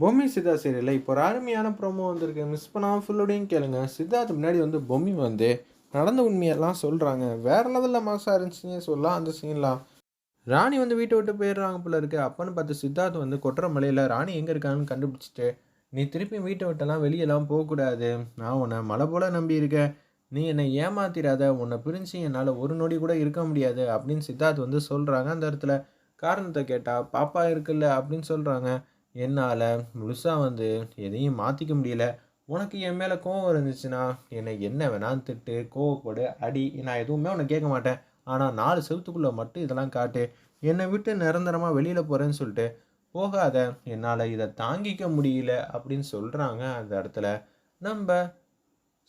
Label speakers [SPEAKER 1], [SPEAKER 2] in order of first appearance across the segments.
[SPEAKER 1] பொம்மி சித்தார்த் சீரியலில் இப்போ ஒரு அருமையான ப்ரோமோ வந்திருக்கு. மிஸ் பண்ணாமல் ஃபுல்லோடையும் கேளுங்க. சித்தார்த்து முன்னாடி வந்து பொம்மி வந்து நடந்த உண்மையெல்லாம் சொல்கிறாங்க வேற லெவலில் மாசாக இருந்துச்சுன்னே சொல்லலாம். அந்த சீன்லாம் ராணி வந்து வீட்டை விட்டு போயிடுறாங்க போல இருக்கு. அப்பன்னு பார்த்து சித்தார்த் வந்து கொட்டுற மலையில் ராணி எங்கே இருக்காங்கன்னு கண்டுபிடிச்சிட்டு நீ திருப்பி வீட்டை விட்டெல்லாம் வெளியெல்லாம் போகக்கூடாது. நான் உன்னை மலை போல நம்பியிருக்கேன் நீ என்னை ஏமாத்திராத உன்னை பிரிஞ்சு என்னால் ஒரு நொடி கூட இருக்க முடியாது. அப்படின்னு சித்தார்த் வந்து சொல்கிறாங்க அந்த இடத்துல காரணத்தை கேட்டால் பாப்பா இருக்குல்ல அப்படின்னு சொல்கிறாங்க என்னால் முழுசாக வந்து எதையும் மாற்றிக்க முடியல. உனக்கு என் மேலே கோவம் இருந்துச்சுன்னா என்னை என்ன வேணாலும் திட்டு கோவப்படு அடி நான் எதுவுமே உன்னை கேட்க மாட்டேன். ஆனால் நாலு செவத்துக்குள்ளே மட்டும் இதெல்லாம் காட்டு. என்னை விட்டு நிரந்தரமாக வெளியில் போகிறேன்னு சொல்லிட்டு போகாத என்னால் இதை தாங்கிக்க முடியல அப்படின்னு சொல்கிறாங்க அந்த இடத்துல. நம்ம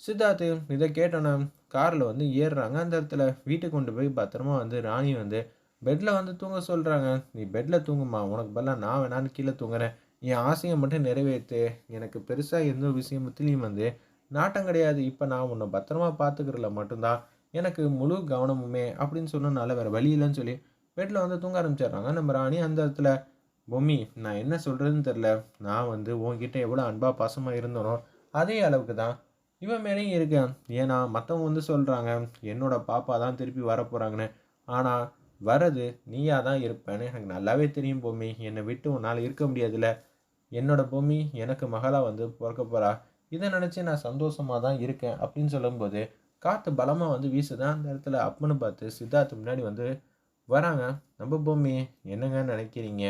[SPEAKER 1] சித்தார்த்து இதை கேட்டோன்னே காரில் வந்து ஏறுறாங்க. அந்த இடத்துல வீட்டுக்கு கொண்டு போய் பத்திரமா வந்து ராணி வந்து பெட்டில் வந்து தூங்க சொல்கிறாங்க நீ பெட்டில் தூங்குமா உனக்கு பதிலாக நான் வேணான்னு கீழே தூங்குறேன். என் ஆசையை மட்டும் நிறைவேற்று எனக்கு பெருசாக எந்த விஷயத்துலேயும் வந்து நாட்டம் கிடையாது. இப்போ நான் உன்னை பத்திரமா பார்த்துக்கிறதுல மட்டும்தான். எனக்கு முழு கவனமுமே அப்படின்னு சொன்னனால வேறு வழி இல்லைன்னு சொல்லி பெட்டில் வந்து தூங்க ஆரம்பிச்சிடுறாங்க. நம்ம ராணி அந்த இடத்துல பொம்மி நான் என்ன சொல்கிறதுன்னு தெரில நான் வந்து உன்கிட்ட எவ்வளோ அன்பாக பாசமாக இருந்தனோ அதே அளவுக்கு தான் இவன் மேலேயும் இருக்கேன் ஏன்னா மற்றவங்க வந்து சொல்கிறாங்க என்னோட பாப்பா தான் திருப்பி வரப்போகிறாங்கன்னு ஆனால் வரது நீயா தான் இருப்பேன்னு எனக்கு நல்லாவே தெரியும் பொம்மி. என்னை விட்டு உன்னால் இருக்க முடியாதுல்ல. என்னோட பொம்மி எனக்கு மகளாக வந்து பிறக்க போகிறா இதை நினச்சி நான் சந்தோஷமாக தான் இருக்கேன் அப்படின்னு சொல்லும்போது காற்று பலமாக வந்து வீசுதான் அந்த இடத்துல அப்பன்னு பார்த்து சித்தார்த்து முன்னாடி வந்து வராங்க நம்ம பொம்மி என்னங்க நினைக்கிறீங்க?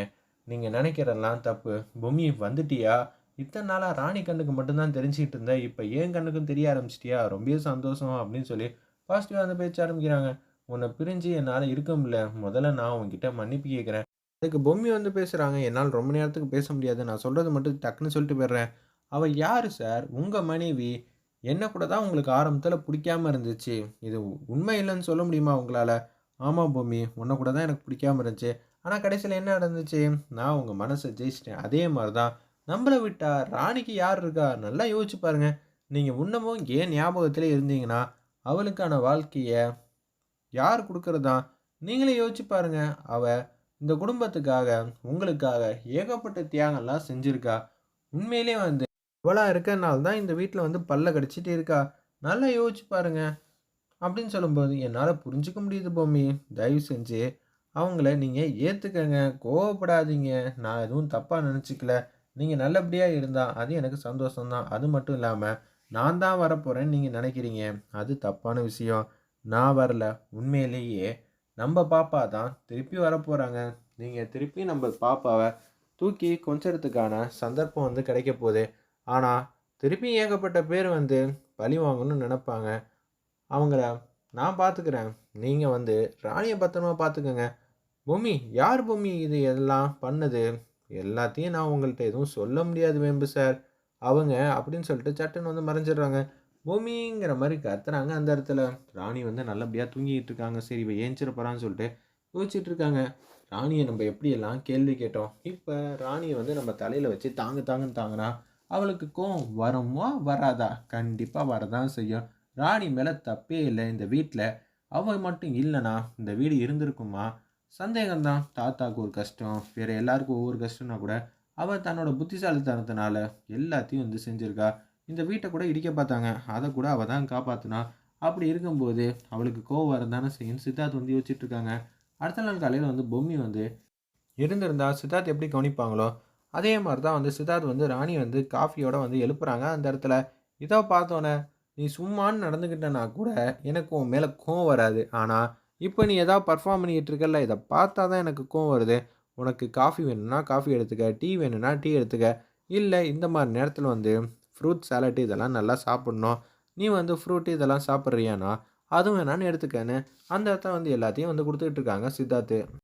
[SPEAKER 1] நீங்கள் நினைக்கிறதெல்லாம் தப்பு. பொம்மி வந்துட்டியா? இத்தனை நாளாக ராணி கண்ணுக்கு மட்டும்தான் தெரிஞ்சுக்கிட்டு இருந்தேன் இப்போ ஏன் கண்ணுக்கும் தெரிய ஆரம்பிச்சிட்டியா? ரொம்ப சந்தோஷம் அப்படின்னு சொல்லி பாசிட்டிவாக வந்து பேச்ச ஆரம்பிக்கிறாங்க. உன்னை பிரிஞ்சு என்னால் இருக்க முடியல. முதல்ல நான் உன்கிட்ட மன்னிப்பு கேட்குறேன் அதுக்கு பொம்மி வந்து பேசுகிறாங்க என்னால் ரொம்ப நேரத்துக்கு பேச முடியாது. நான் சொல்கிறது மட்டும் டக்குன்னு சொல்லிட்டு போயிடுறேன். அவள் யார் சார்? உங்கள் மனைவி. என்ன கூட தான் உங்களுக்கு ஆரம்பத்தில் பிடிக்காம இருந்துச்சு. இது உண்மை இல்லைன்னு சொல்ல முடியுமா உங்களால்? ஆமாம் பொம்மி. உன்னை கூட தான் எனக்கு பிடிக்காம இருந்துச்சு. ஆனால் கடைசியில் என்ன நடந்துச்சு? நான் உங்கள் மனசை ஜெயிச்சிட்டேன். அதே மாதிரி தான் நம்மளை விட்டா ராணிக்கு யார் இருக்கா? நல்லா யோசிச்சு பாருங்கள் நீங்கள் முன்னமும் ஏன் ஞாபகத்திலே இருந்தீங்கன்னா அவளுக்கான வாழ்க்கையை யார் கொடுக்கறதா? நீங்களே யோசிச்சு பாருங்க. அவ இந்த குடும்பத்துக்காக உங்களுக்காக ஏகப்பட்ட தியாகம்லாம் செஞ்சுருக்கா. உண்மையிலே வந்து இவளா இருக்கனால தான் இந்த வீட்டில் வந்து பல்ல கடிச்சிட்டு இருக்கா. நல்லா யோசிச்சு பாருங்க. அப்படின்னு சொல்லும்போது என்னால் புரிஞ்சுக்க முடியுது பொம்மி. தயவு செஞ்சு அவங்கள நீங்கள் ஏற்றுக்கங்க கோவப்படாதீங்க. நான் எதுவும் தப்பாக நினச்சிக்கல. நீங்கள் நல்லபடியாக இருந்தால் அது எனக்கு சந்தோஷம்தான். அது மட்டும் இல்லாமல் நான் தான் வரப்போகிறேன்னு நீங்கள் நினைக்கிறீங்க. அது தப்பான விஷயம். நான் வரல. உண்மையிலேயே நம்ம பாப்பா தான் திருப்பி வரப்போகிறாங்க நீங்கள் திருப்பி நம்ம பாப்பாவை தூக்கி கொஞ்சத்துக்கான சந்தர்ப்பம் வந்து கிடைக்க போகுது. ஆனால் திருப்பி ஏகப்பட்ட பேர் வந்து பழி வாங்கணும்னு நினப்பாங்க. அவங்கள நான் பார்த்துக்கிறேன் நீங்கள் வந்து ராணியை பத்திரமா பார்த்துக்கோங்க பூமி யார் பூமி இது எல்லாம் பண்ணது? எல்லாத்தையும் நான் உங்கள்கிட்ட எதுவும் சொல்ல முடியாது வேம்பு சார். அவங்க அப்படின்னு சொல்லிட்டு சட்டுன்னு வந்து மறைஞ்சிடுறாங்க. பூமிங்கிற மாதிரி கத்துறாங்க. அந்த இடத்துல ராணி வந்து நல்லபடியாக தூங்கிட்டு இருக்காங்க. சரி இவ ஏஞ்சிட போகிறான்னு சொல்லிட்டு யோசிச்சுட்டு இருக்காங்க. ராணியை நம்ம எப்படியெல்லாம் கேள்வி கேட்டோம்? இப்போ ராணியை வந்து நம்ம தலையில் வச்சு தாங்க தாங்கன்னு தாங்கினா அவளுக்கு கோவம் வருமா? வராதா? கண்டிப்பாக வரதான் செய்யும். ராணி மேலே தப்பே இல்லை. இந்த வீட்டில் அவள் மட்டும் இல்லைனா இந்த வீடு இருந்திருக்குமா? சந்தேகம்தான். தாத்தாவுக்கு ஒரு கஷ்டம். வேறு எல்லாருக்கும் ஒவ்வொரு கஷ்டம்னா கூட அவள் தன்னோட புத்திசாலித்தனத்தினால எல்லாத்தையும் வந்து செஞ்சுருக்கா. இந்த வீட்டை கூட இடிக்க பார்த்தாங்க. அதை கூட அவள் தான் காப்பாற்றினா அப்படி இருக்கும்போது அவளுக்கு கோவம் வரதானே செய்யும். சித்தார்த் வந்து யோசிச்சுட்டு இருக்காங்க. அடுத்த நாள் காலையில் வந்து பொம்மி வந்து இருந்திருந்தா சித்தார்த் எப்படி கவனிப்பாங்களோ அதே மாதிரி தான் வந்து சித்தார்த் வந்து ராணி வந்து காஃபியோட வந்து எழுப்புறாங்க அந்த இடத்துல. இதோ பார்த்தோன்னே நீ சும்மான்னு நடந்துக்கிட்டனா கூட எனக்கு உன் மேலே கோவம் வராது. ஆனால் இப்போ நீ எதாவது பர்ஃபார்ம் பண்ணிக்கிட்டு இருக்கல இதை பார்த்தா தான் எனக்கு கோவம் வருது. உனக்கு காஃபி வேணும்னா காஃபி எடுத்துக்க டீ வேணும்னா டீ எடுத்துக்க. இல்லை இந்த மாதிரி நேரத்தில் வந்து ஃப்ரூட் சாலட் இதெல்லாம் நல்லா சாப்பிட்ணும். நீ வந்து ஃப்ரூட் இதெல்லாம் சாப்பிட்றியானா? அதுவும் வேணான்னு எடுத்துக்கன்னு. அந்த இடத்த வந்து எல்லாத்தையும் வந்து கொடுத்துக்கிட்டு இருக்காங்க சித்தார்த்து.